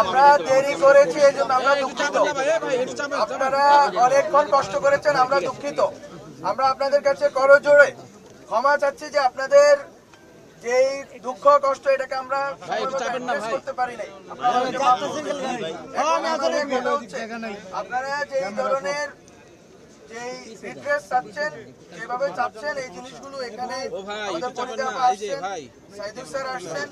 আমরা দেরি করেছি এই জন্য আমরা দুঃখিত। আপনারা অনেকক্ষণ কষ্ট করেছেন আমরা দুঃখিত। আমরা আপনাদের কাছে করজোড়ে ক্ষমা চাচ্ছি যে আপনাদের যেই দুঃখ কষ্ট এটাকে আমরা করতে পারি নাই। আপনারা আপনারা যেই ধরনের যেই চাচ্ছেন যেভাবে চাচ্ছেন এই জিনিসগুলো এখানে আমাদের আসছেন সাইদুল স্যার আসছেন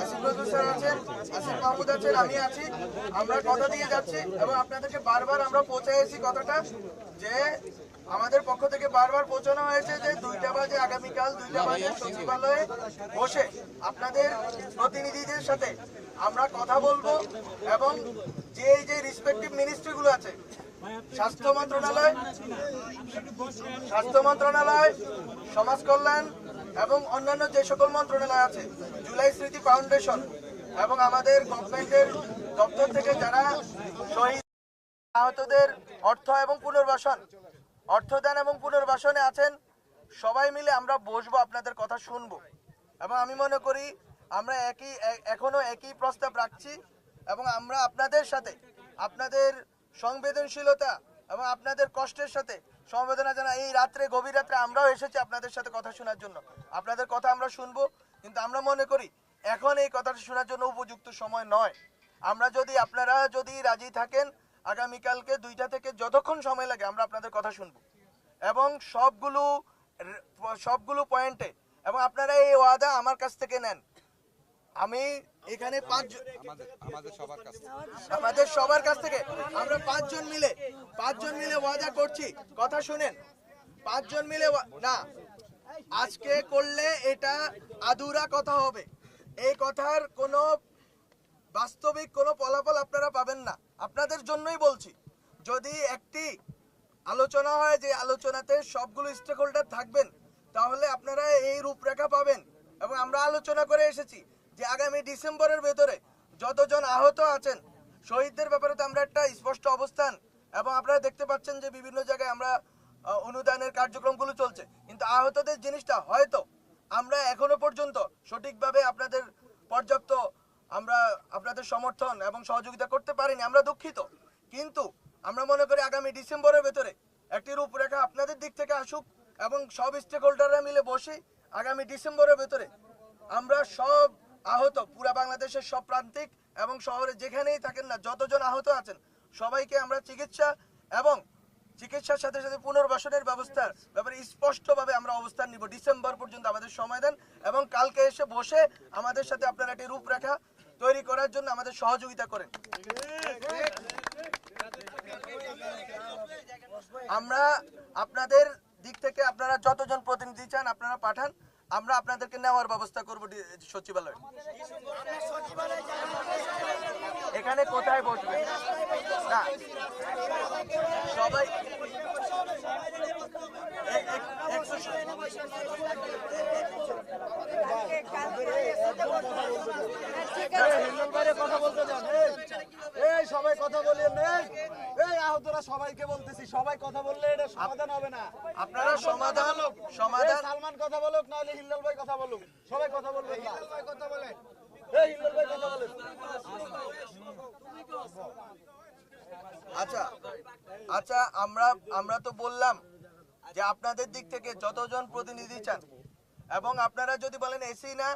আসিফ নজরুল স্যার আছেন আসিফ মাহমুদ আছেন আমি আছি আমরা কথা দিয়ে যাচ্ছি এবং আপনাদেরকে বারবার আমরা পৌঁছাইছি কথাটা যে আমাদের পক্ষ থেকে বারবার পৌঁছানো হয়েছে যে দুইটা বাজে আগামীকাল দুইটা বাজে সচিবালয়ে বসে আপনাদের প্রতিনিধিদের সাথে আমরা কথা বলব এবং যে যে রিসপেক্টিভ মিনিস্ট্রিগুলো আছে স্বাস্থ্য মন্ত্রণালয় স্বাস্থ্য মন্ত্রণালয়, সমাজ কল্যাণ এবং অন্যান্য যে সকল মন্ত্রণালয় আছে, জুলাই স্মৃতি ফাউন্ডেশন এবং আমাদের গভর্নমেন্টের দপ্তর থেকে যারা শহীদ আহতদের অর্থ এবং পুনর্বাসন, অর্থদান এবং পুনর্বাসনে আছেন, সবাই মিলে আমরা বসবো, আপনাদের কথা শুনব। এবং আমি মনে করি, আমরা একই, এখনও একই প্রস্তাব রাখছি এবং আমরা আপনাদের সাথে, আপনাদের সংবেদনশীলতা এবং আপনাদের কষ্টের সাথে সমবেদনা জানা এই রাত্রে, গভীর রাত্রে আমরাও এসেছি আপনাদের সাথে কথা শোনার জন্য। আপনাদের কথা আমরা শুনব, কিন্তু আমরা মনে করি এখন এই কথাটা শোনার জন্য উপযুক্ত সময় নয়। আমরা যদি, আপনারা যদি রাজি থাকেন, আগামীকালকে দুইটা থেকে যতক্ষণ সময় লাগে আমরা আপনাদের কথা শুনব। এবং সবগুলো সবগুলো পয়েন্টে, এবং আপনারা এই ওয়াদা আমার কাছ থেকে নেন। আমি এখানে পাঁচ আমাদের সবার কাছ থেকে। আমরা পাঁচজন মিলে পাঁচজন মিলে ওয়াদা করছি। কথা শুনেন। পাঁচজন মিলে না। আজকে করলে এটা আধুরা কথা হবে। এই কথার কোনো বাস্তবিক কোনো ফলাফল আপনারা পাবেন না। আপনাদের জন্যই বলছি। যদি একটি আলোচনা হয় যে আলোচনাতে সবগুলো স্টেক হোল্ডার থাকবেন তাহলে আপনারা এই রূপরেখা পাবেন এবং আমরা আলোচনা করে এসেছি। যে আগামী ডিসেম্বরের ভেতরে যতজন আহত আছেন, শহীদদের ব্যাপারে তো আমরা একটা স্পষ্ট অবস্থান এবং আপনারা দেখতে পাচ্ছেন যে বিভিন্ন জায়গায় আমরা অনুদানের কার্যক্রমগুলো চলছে। কিন্তু আহতদের জিনিসটা হয়তো আমরা এখনও পর্যন্ত সঠিকভাবে আপনাদের পর্যাপ্ত আমরা আপনাদের সমর্থন এবং সহযোগিতা করতে পারিনি, আমরা দুঃখিত। কিন্তু আমরা মনে করি আগামী ডিসেম্বরের ভেতরে একটি রূপরেখা আপনাদের দিক থেকে আসুক এবং সব স্টেক হোল্ডাররা মিলে বসে আগামী ডিসেম্বরের ভেতরে আমরা সব আহত, পুরা বাংলাদেশের সব প্রান্তিক এবং শহরে যেখানেই থাকেন না, যতজন আহত আছেন, সবাইকে আমরা চিকিৎসা এবং চিকিৎসার সাথে সাথে পুনর্বাসনের ব্যবস্থার ব্যাপারে স্পষ্টভাবে আমরা অবস্থান নিব। ডিসেম্বর পর্যন্ত আমাদের সময় দেন এবং কালকে এসে বসে আমাদের সাথে আপনারা একটি রূপরেখা তৈরি করার জন্য আমাদের সহযোগিতা করেন। আমরা আপনাদের দিক থেকে আপনারা যতজন প্রতিনিধি চান আপনারা পাঠান। আমরা আপনাদেরকে নেওয়ার ব্যবস্থা করব সচিবালয়ে। এখানে কোথায় বসবে? না। সবাই এ- একশো এই সবাই কথা নেই এই আহতরা সবাইকে বলতেছি সবাই কথা বললে এটা সমাধান হবে না। আপনারা সমাধান সমাধান সালমান কথা বলুক নাহলে হিল্লাল ভাই কথা বলুক। সবাই কথা বলবে হিল্লাল ভাই কথা বলে। এই হিল্লাল ভাই কথা বলে। আচ্ছা আচ্ছা আমরা আমরা তো বললাম যে আপনাদের দিক থেকে যতজন প্রতিনিধি চান এবং আপনারা যদি বলেন এসি না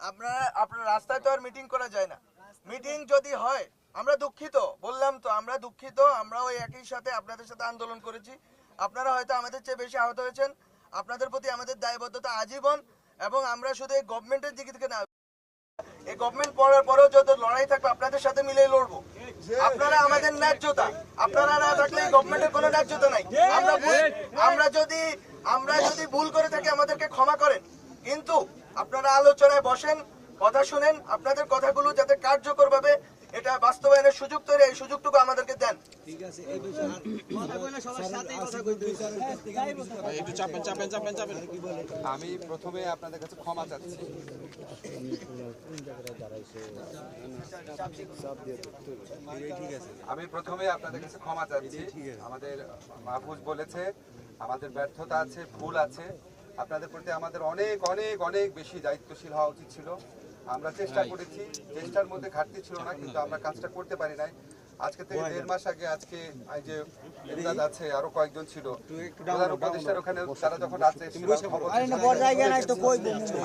আপনারা আপনার রাস্তায় তো আর মিটিং করা যায় না। মিটিং যদি হয় আমরা দুঃখিত বললাম তো আমরা দুঃখিত আমরা ওই একই সাথে আপনাদের সাথে আন্দোলন করেছি। আপনারা হয়তো আমাদের চেয়ে বেশি আহত হয়েছেন। আপনাদের প্রতি আমাদের দায়বদ্ধতা আজীবন এবং আমরা শুধু এই গভর্নমেন্টের দিক থেকে না এই গভর্নমেন্ট পড়ার পরেও যত লড়াই থাকবে আপনাদের সাথে মিলে লড়বো। আপনারা আমাদের ন্যায্যতা আপনারা না থাকলে এই গভর্নমেন্টের কোনো ন্যায্যতা নাই। আমরা আমরা যদি আমরা যদি ভুল করে থাকি আমাদেরকে ক্ষমা করেন। কিন্তু আপনারা আলোচনায় বসেন কথা শুনেন আপনাদের কথাগুলো যাতে কার্যকর ভাবে এটা বাস্তবায়নের সুযোগ তৈরি এই সুযোগটুকু আমাদেরকে দেন। আমি প্রথমে আপনাদের কাছে ক্ষমা চাচ্ছি। আমি প্রথমে আপনাদের কাছে ক্ষমা চাচ্ছি। আমাদের মাহফুজ বলেছে আমাদের ব্যর্থতা আছে ভুল আছে। আপনাদের প্রতি আমাদের অনেক অনেক অনেক বেশি দায়িত্বশীল হওয়া উচিত ছিল। আমরা চেষ্টা করেছি চেষ্টার মধ্যে ঘাটতি ছিল না কিন্তু আমরা কাজটা করতে পারি নাই। আজকে থেকে দেড় মাস আগে আজকে এই যে এমদাদ আছে আরও কয়েকজন ছিল। প্রধান উপদেষ্টার ওখানে তারা যখন আছে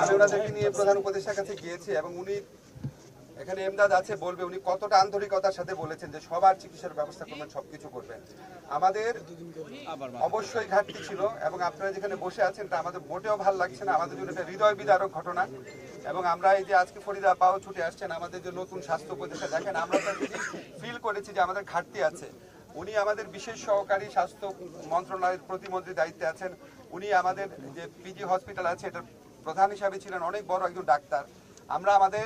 আমি ওনাদেরকে নিয়ে প্রধান উপদেষ্টার কাছে গিয়েছি এবং উনি এখানে এমদাদ আছে, বলবে উনি কতটা আন্তরিকতার সাথে বলেছেন যে সবার চিকিৎসার ব্যবস্থা করবেন, সবকিছু করবেন। আমাদের অবশ্যই ঘাটতি ছিল এবং আপনারা যেখানে বসে আছেন তা আমাদের মোটেও ভালো লাগছে না। আমাদের জন্য একটা হৃদয় বিদারক ঘটনা। এবং আমরা এই যে আজকে ফরিদা পাও ছুটে আসছেন, আমাদের যে নতুন স্বাস্থ্য উপদেষ্টা, দেখেন আমরা ফিল করেছি যে আমাদের ঘাটতি আছে। উনি আমাদের বিশেষ সহকারী স্বাস্থ্য মন্ত্রণালয়ের প্রতিমন্ত্রী দায়িত্বে আছেন। উনি আমাদের যে পিজি হসপিটাল আছে, এটার প্রধান হিসাবে ছিলেন অনেক বড় একজন ডাক্তার। আমরা আমাদের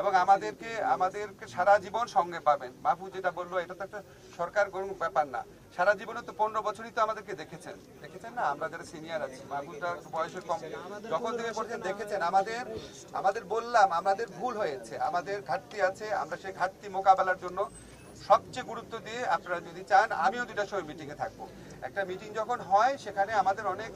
এবং আমাদেরকে আমাদেরকে সারা জীবন সঙ্গে পাবেন। মাহফুজ যেটা বলল, এটা তো একটা সরকার গরম ব্যাপার না। সারা জীবনে তো পনেরো বছরই তো আমাদেরকে দেখেছেন। দেখেছেন না? আমরা যারা সিনিয়র আছি মাহফুজটা একটু বয়সে কম। যখন থেকে করছেন দেখেছেন? আমাদের আমাদের বললাম, আমাদের ভুল হয়েছে। আমাদের ঘাটতি আছে, আমরা সেই ঘাটতি মোকাবেলার জন্য সবচেয়ে গুরুত্ব দিয়ে আপনারা যদি চান, আমিও দুটা সময় মিটিংয়ে থাকব। একটা মিটিং যখন হয়, সেখানে আমাদের অনেক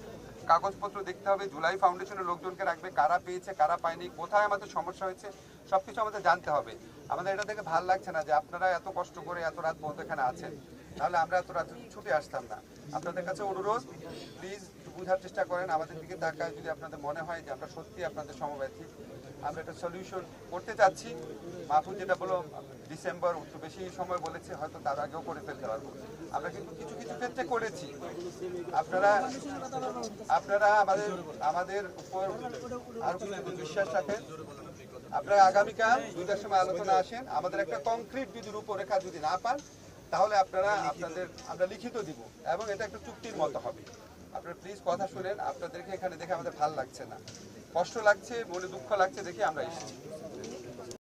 কাগজপত্র দেখতে হবে জুলাই ফাউন্ডেশনের লোকজনকে রাখবে, কারা পেয়েছে, কারা পায়নি, কোথায় আমাদের সমস্যা হয়েছে সব কিছু আমাদের জানতে হবে। আমাদের এটা দেখে ভালো লাগছে না যে আপনারা এত কষ্ট করে এত রাত পর্যন্ত এখানে আছেন। তাহলে আমরা এত রাত ছুটে আসতাম না। আপনাদের কাছে অনুরোধ প্লিজ বোঝার চেষ্টা করেন, আমাদের দিকে তাকায় যদি আপনাদের মনে হয় যে আমরা সত্যি আপনাদের সমব্যথী। আমরা একটা সলিউশন করতে চাচ্ছি। মাহফুজ যেটা বলো ডিসেম্বর বেশি সময় বলেছে, হয়তো তার আগেও করে ফেলতে পারব। আমরা কিন্তু কিছু কিছু ক্ষেত্রে করেছি। আপনারা আপনারা আমাদের আমাদের উপর আরও বিশ্বাস রাখেন। আপনারা আগামীকাল দুইটার সময় আলোচনা আসেন। আমাদের একটা কংক্রিট যদি রূপরেখা যদি না পান, তাহলে আপনারা আপনাদের, আমরা লিখিত দিব এবং এটা একটা চুক্তির মতো হবে। আপনারা প্লিজ কথা শুনেন, আপনাদেরকে এখানে দেখে আমাদের ভালো লাগছে না। কষ্ট লাগছে বলে দুঃখ লাগছে দেখে আমরা এসেছি।